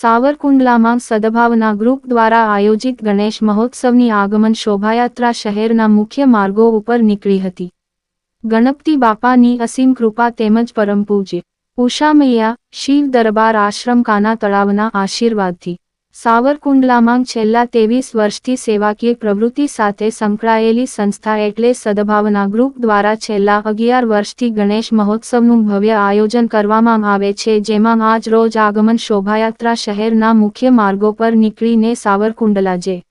સાવરકુંડલામાં સદભાવના group દ્વારા આયોજિત ગણેશ મહોત્સવની આગમન શોભાયાત્રા શહેરના મુખ્ય માર્ગો ઉપર નીકળી હતી. ગણપતિ બાપાની અસીમ કૃપા તેમજ પરમ પૂજ્ય. ઉષામૈયા શિવ દરબાર આશ્રમ કાના તળાવના આશીર્વાદથી. સાવરકુંડલામાં છેલ્લા ત્રેવીસ વર્ષથી સેવાકીય પ્રવૃત્તિ સાથે સંકળાયેલી સંસ્થા એટલે સદભાવના ગ્રુપ દ્વારા છેલ્લા અગિયાર વર્ષથી ગણેશ મહોત્સવનું ભવ્ય આયોજન કરવામાં આવે છે, જેમાં આજ રોજ આગમન શોભાયાત્રા શહેરના મુખ્ય માર્ગો પર નીકળીને સાવરકુંડલા જે.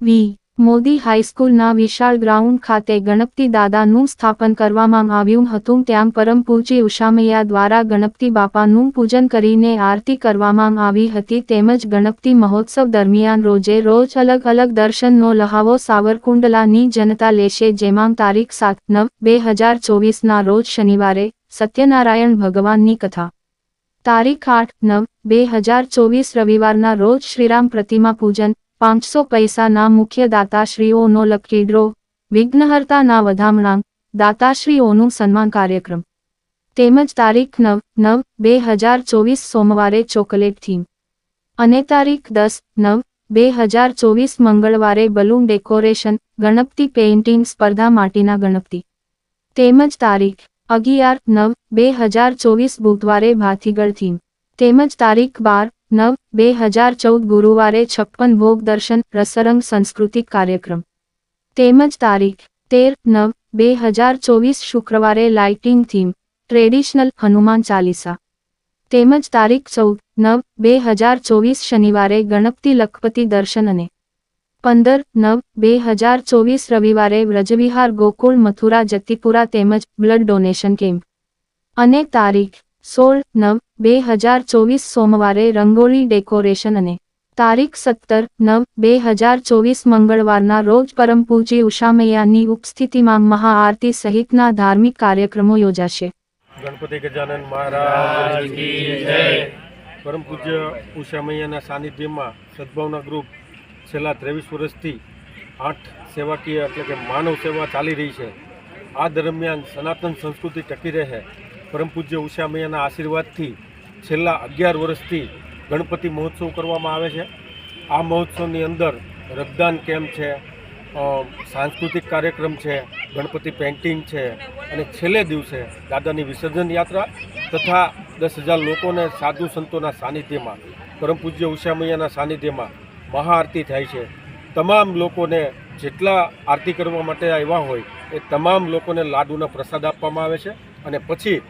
વી. મોદી હાઈસ્કૂલના વિશાળ ગ્રાઉન્ડ ખાતે ગણપતિ દાદાનું સ્થાપન કરવામાં આવ્યું હતું. ત્યાં પરમ ઉષામૈયા દ્વારા ગણપતિ બાપાનું પૂજન કરીને આરતી કરવામાં આવી હતી. તેમજ ગણપતિ મહોત્સવ દરમિયાન રોજે રોજ અલગ અલગ દર્શનનો લહાવો સાવરકુંડલાની જનતા લેશે. જેમાં તારીખ સાત નવ બે હજાર ચોવીસના રોજ શનિવારે સત્યનારાયણ ભગવાનની કથા. તારીખ આઠ નવ બે હજાર ચોવીસ રવિવારના રોજ શ્રીરામ પ્રતિમા પૂજન પાંચસો પૈસાના મુખ્ય દાતાશ્રીઓનો લકીડ્રો વિઘ્નહર્તાના વધામણાંક, દાતાશ્રીઓનું સન્માન કાર્યક્રમ. તેમજ તારીખ નવ નવ, બે હજાર ચોવીસ સોમવારે ચોકલેટ થીમ. અને તારીખ દસ, નવ, બે હજાર ચોવીસ મંગળવારે બલૂન ડેકોરેશન, ગણપતિ પેઇન્ટિંગ સ્પર્ધા માટીના ગણપતિ. તેમજ તારીખ અગિયાર, નવ, બે હજાર ચોવીસ બુધવારે ભાથીગળ થીમ. તેમજ તારીખ બાર નવ, બે હજાર ચૌદ ગુરુવારે છપ્પન ભોગ દર્શન રસરંગ સાંસ્કૃતિક કાર્યક્રમ. તેમજ તારીખ, તેર, નવ, બે હજાર ચોવીસ શુક્રવારે lighting theme, traditional Hanuman Chalisa. તેમજ તારીખ ચૌદ, નવ, બે હજાર ચોવીસ શનિવારે ગણપતિ લખપતિ દર્શન અને પંદર, નવ, બે હજાર ચોવીસ રવિવારે વ્રજવિહાર ગોકુળ મથુરા જતીપુરા તેમજ બ્લડ ડોનેશન કેમ્પ. અને તારીખ સોળ નવ બે હજાર ચોવીસ સોમવારે રંગોળી ડેકોરેશન અને તારીખ સત્તર નવ બે હજાર ચોવીસ મંગળવારના રોજ પરમ પૂજ્ય ઉષામૈયાની ઉપસ્થિતિમાં મહાઆરતી સહિતના ધાર્મિક કાર્યક્રમો યોજાશે. ગણપતિ ગજાનન મહારાજ પરમ પૂજ્ય ઉષામૈયાના સાનિધ્યમાં સદભાવના ગ્રુપ છેલ્લા ત્રેવીસ વર્ષથી આઠ સેવાકીય એટલે કે માનવ સેવા ચાલી રહી છે. આ દરમિયાન સનાતન સંસ્કૃતિ ટકી રહે. પરમ પૂજ્ય ઉષામૈયાના આશીર્વાદથી છેલ્લા અગિયાર વર્ષથી ગણપતિ મહોત્સવ કરવામાં આવે છે. આ મહોત્સવની અંદર રક્તદાન કેમ્પ છે સાંસ્કૃતિક કાર્યક્રમ છે, ગણપતિ પેઇન્ટિંગ છે અને છેલ્લે દિવસે દાદાની વિસર્જન યાત્રા તથા દસ હજાર લોકોને સાધુ સંતોના સાનિધ્યમાં, પરમ પૂજ્ય ઉષામૈયાના સાનિધ્યમાં મહાઆરતી થાય છે. તમામ લોકોને જેટલા આરતી કરવા માટે આવ્યા હોય એ તમામ લોકોને લાડુના પ્રસાદ આપવામાં આવે છે અને પછી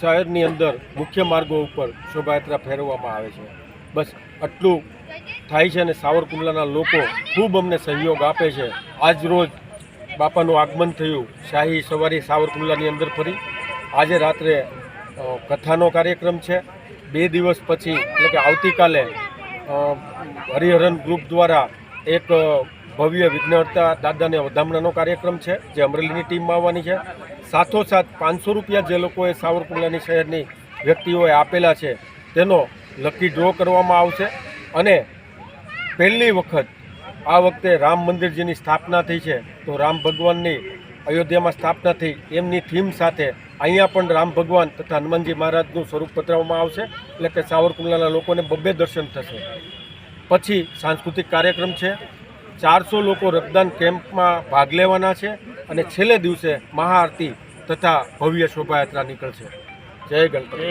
શહેરની અંદર મુખ્ય માર્ગો ઉપર શોભાયાત્રા ફેરવવામાં આવે છે. બસ આટલું થાય છે અને સાવરકુંડલાના લોકો ખૂબ અમને સહયોગ આપે છે. આજ રોજ બાપાનું આગમન થયું. શાહી સવારી સાવરકુંડલાની અંદર ફરી. આજે રાત્રે કથાનો કાર્યક્રમ છે. બે દિવસ પછી, એટલે કે આવતીકાલે હરિહરન ગ્રુપ દ્વારા એક ભવ્ય વિઘ્નહર્તા દાદાને વધામણાનો કાર્યક્રમ છે, જે અમરેલીની ટીમમાં આવવાની છે. સાથોસાથ પાંચસો રૂપિયા જે લોકોએ સાવરકુંડલાની શહેરની વ્યક્તિઓએ આપેલા છે, તેનો લકી ડ્રો કરવામાં આવશે. અને પહેલી વખત આ વખતે રામ મંદિરજીની સ્થાપના થઈ છે, તો રામ ભગવાનની અયોધ્યામાં સ્થાપના થઈ, એમની થીમ સાથે અહીંયા પણ રામ ભગવાન તથા હનુમાનજી મહારાજનું સ્વરૂપ પધરાવવામાં આવશે, એટલે કે સાવરકુંડલાના લોકોને બબ્બે દર્શન થશે. પછી સાંસ્કૃતિક કાર્યક્રમ છે ચારસો લોકો રક્તદાન કેમ્પમાં ભાગ લેવાના છે અને છેલ્લે દિવસે મહાઆરતી તથા ભવ્ય શોભાયાત્રા નીકળશે જય ગણપતિ.